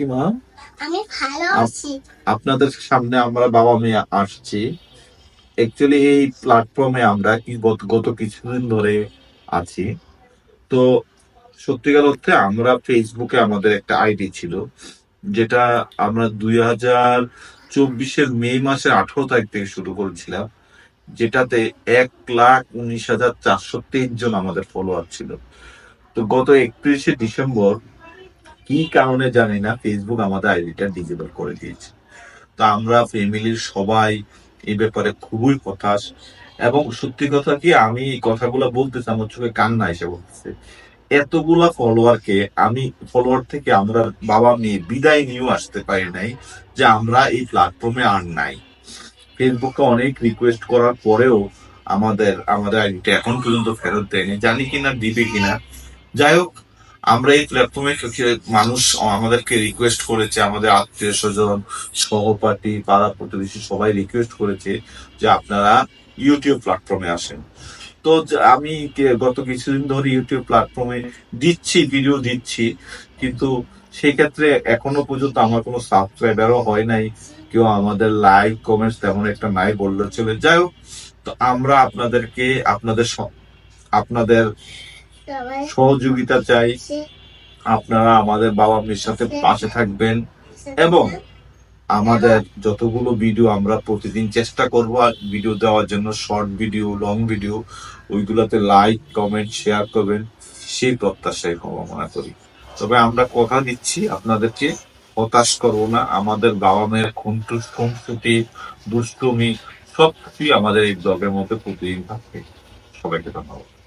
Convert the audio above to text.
কি মা আমি ভালো আছি। আপনাদের সামনে আমরা বাবা মেয়ে আসছি। অ্যাকচুয়ালি এই প্ল্যাটফর্মে আমরা কি গত গত কিছুদিন ধরে আছি। তো সত্যিকার অর্থে আমরা ফেসবুকে আমাদের একটা আইডি ছিল যেটা আমরা দুই হাজার চব্বিশের মে মাসের আঠারো তারিখ থেকে শুরু করেছিলাম যেটাতে এক লাখ উনিশ হাজার চারশো তেইশ জন আমাদের ফলোয়ার ছিল। তো গত একত্রিশে ডিসেম্বর কি কারণে জানি না ফেসবুক আমাদের আইডিটা ডিজেবল করে দিয়েছে। তো আমরা ফ্যামিলির সবাই এই ব্যাপারে খুবই হতাশ। এবং সত্যি কথা কি, আমি কথাগুলো বলতেছি, আমার চোখে কান্না এসে বলতেছে এতগুলা ফলোয়ারকে আমি ফলোয়ার থেকে আমরা বাবা মেয়ে বিদায় নিয়েও আসতে পারি নাই যে আমরা এই প্ল্যাটফর্মে আর নাই। ফেসবুকে অনেক রিকোয়েস্ট করার পরেও আমাদের আমাদের আইডিটা এখন পর্যন্ত ফেরত দেয়নি। জানি কিনা, দিবে কিনা। যাই হোক আমরা এই প্ল্যাটফর্মে মানুষ আমাদেরকে রিকোয়েস্ট করেছে, আমাদের আত্মীয় স্বজন, সহপাঠী, পাড়া প্রতিবেশী সবাই রিকোয়েস্ট করেছে যে আপনারা ইউটিউব প্ল্যাটফর্মে আসেন। তো আমি গত কিছুদিন ধরে ইউটিউব প্ল্যাটফর্মে দিচ্ছি ভিডিও দিচ্ছি, কিন্তু সেক্ষেত্রে এখনও পর্যন্ত আমার কোনো সাবস্ক্রাইবারও হয় নাই, কেউ আমাদের লাইক কমেন্টস তেমন একটা নাই বললে চলে। যাই হোক, তো আমরা আপনাদেরকে, আপনাদের আপনাদের সহযোগিতা চাই। আপনারা আমাদের বাবা মেয়ের সাথে পাশে থাকবেন এবং আমাদের যতগুলো ভিডিও আমরা প্রতিদিন চেষ্টা করব ভিডিও দেওয়ার জন্য শর্ট ভিডিও লং ভিডিও ওইগুলোতে লাইক কমেন্ট শেয়ার করবেন সেই প্রত্যাশাই কামনা করি। তবে আমরা কথা দিচ্ছি আপনাদেরকে হতাশ করব না আমাদের বাবা মায়ের খুনটু খুনসুটি দুষ্টুমি সব কিছুই আমাদের এই ব্লগের মধ্যে প্রতিদিন থাকবে সবাইকে ধন্যবাদ।